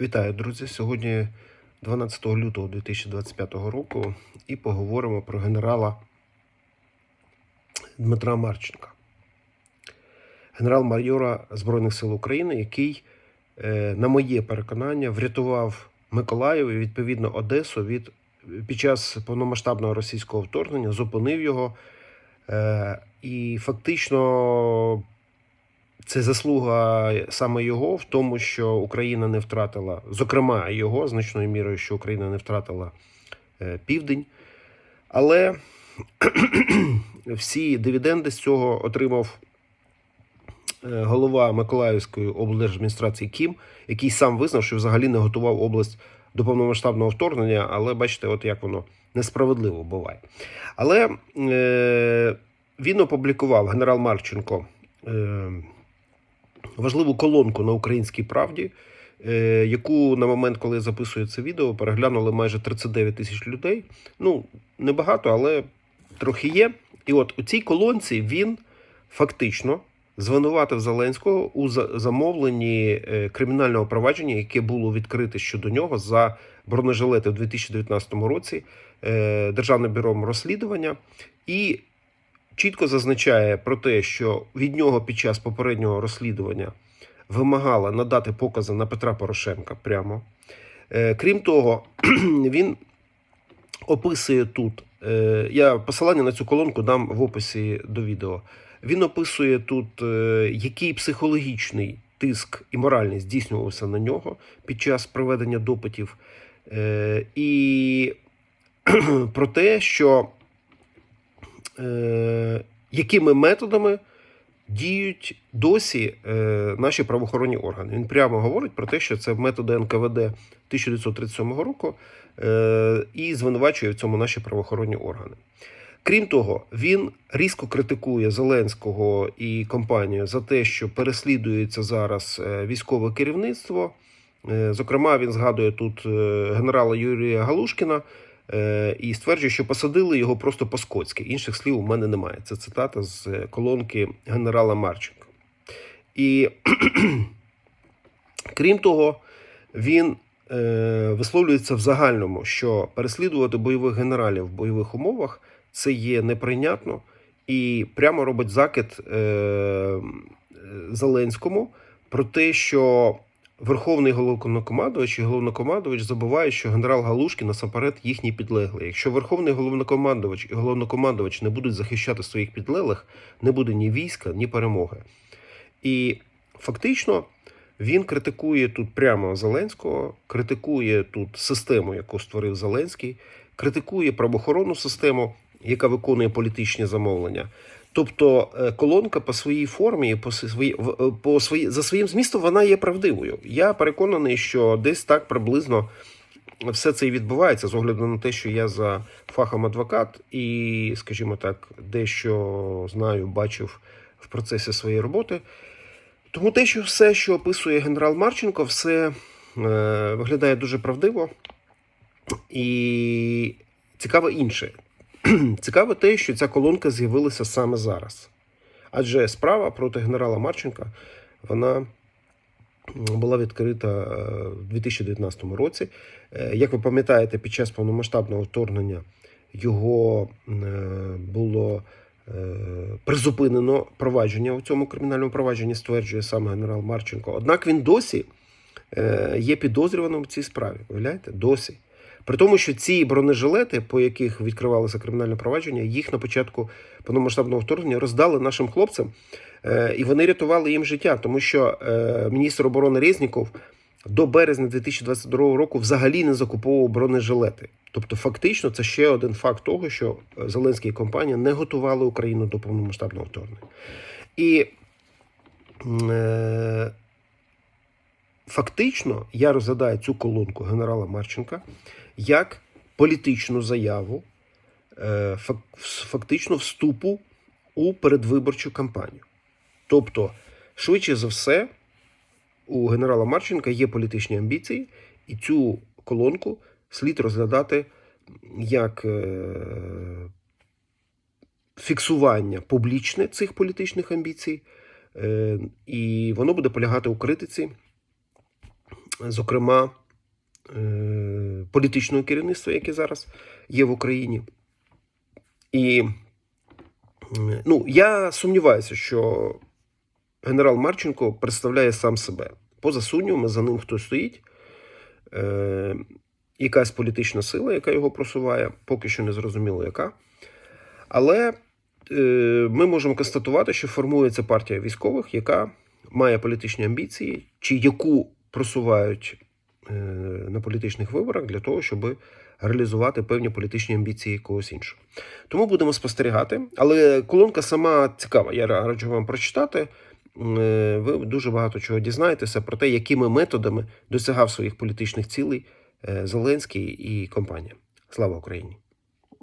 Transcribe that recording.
Вітаю, друзі! Сьогодні 12 лютого 2025 року і поговоримо про генерала Дмитра Марченка, генерал-майора Збройних сил України, який, е, на моє переконання, врятував Миколаїв і відповідно Одесу від під час повномасштабного російського вторгнення, зупинив його. Е, І фактично це заслуга саме його в тому, що Україна не втратила, зокрема його значною мірою, що Україна не втратила е, південь. Але всі дивіденди з цього отримав е, голова Миколаївської облдержадміністрації Кім, який сам визнав, що взагалі не готував область до повномасштабного вторгнення, але бачите, от як воно несправедливо буває. Але е, він опублікував генерал Марченко. Е, важливу колонку на українській правді, е, яку на момент, коли я записую це відео, переглянули майже 39 тисяч людей. Ну, небагато, але трохи є. І от у цій колонці він фактично звинуватив Зеленського у замовленні е, кримінального провадження, яке було відкрите щодо нього за бронежилети в 2019 році е, Державним бюро розслідування. І чітко зазначає про те, що від нього під час попереднього розслідування вимагала надати покази на Петра Порошенка прямо. Е, Крім того, він описує тут. е, Я посилання на цю колонку дам в описі до відео. Він описує тут, е, який психологічний тиск і моральний здійснювався на нього під час проведення допитів, і про те, що е, якими методами діють досі е, наші правоохоронні органи. Він прямо говорить про те, що це методи НКВД 1937 року е, і звинувачує в цьому наші правоохоронні органи. Крім того, він різко критикує Зеленського і компанію за те, що переслідується зараз військове керівництво. Зокрема, він згадує тут генерала Юрія Галушкіна, і стверджує, що посадили його просто по-скотськи. Інших слів у мене немає. Це цитата з е, колонки генерала Марченка. І крім того, він е, висловлюється в загальному, що переслідувати бойових генералів в бойових умовах це є неприйнятно, і прямо робить закид е, Зеленському про те, що Верховний головнокомандувач і головнокомандувач забувають, що генерал Галушкін насамперед їхній підлеглий. Якщо верховний головнокомандувач і головнокомандувач не будуть захищати своїх підлеглих, не буде ні війська, ні перемоги. І фактично він критикує тут прямо Зеленського, критикує тут систему, яку створив Зеленський, критикує правоохоронну систему, яка виконує політичні замовлення. Тобто е, колонка по своїй формі, по своїй е, по свої за своїм змістом, вона є правдивою. Я переконаний, що десь так приблизно все це і відбувається з огляду на те, що я за фахом адвокат, і, скажімо так, дещо знаю, бачив в процесі своєї роботи. Тому те, що все, що описує генерал Марченко, все е, виглядає дуже правдиво. І цікаво інше. Цікаво те, що ця колонка з'явилася саме зараз. Адже справа проти генерала Марченка вона була відкрита е, в 2019 році. Е, Як ви пам'ятаєте, під час повномасштабного вторгнення його е, було призупинено провадження у цьому кримінальному провадженні, стверджує саме генерал Марченко. Однак він досі є підозрюваним в цій справі. Уявляєте? Досі. При тому, що ці бронежилети, по яких відкривалося кримінальне провадження, їх на початку повномасштабного вторгнення роздали нашим хлопцям, е, і вони рятували їм життя, тому що е, міністр оборони Резніков до березня 2022 року взагалі не закуповував бронежилети. Тобто, фактично, це ще один факт того, що Зеленський і компанія не готували Україну до повномасштабного вторгнення. І е, фактично я розглядаю цю колонку генерала Марченка як політичну заяву, е, фактично вступу у передвиборчу кампанію. Тобто, швидше за все, у генерала Марченка є політичні амбіції, і цю колонку слід розглядати як е, фіксування публічне цих політичних амбіцій, е, і воно буде полягати у критиці зокрема, е, політичного керівництва, яке зараз є в Україні. І е, ну, я сумніваюся, що генерал Марченко представляє сам себе. Поза сумнівами, за ним хтось стоїть. Е, якась політична сила, яка його просуває, поки що не зрозуміло яка. Але ми можемо констатувати, що формується партія військових, яка має політичні амбіції, чи яку просувають е, на політичних виборах для того, щоб реалізувати певні політичні амбіції когось іншого. Тому будемо спостерігати. Але колонка сама цікава. Я раджу вам прочитати. Е, Ви дуже багато чого дізнаєтеся про те, якими методами досягав своїх політичних цілей е, Зеленський і компанія. Слава Україні!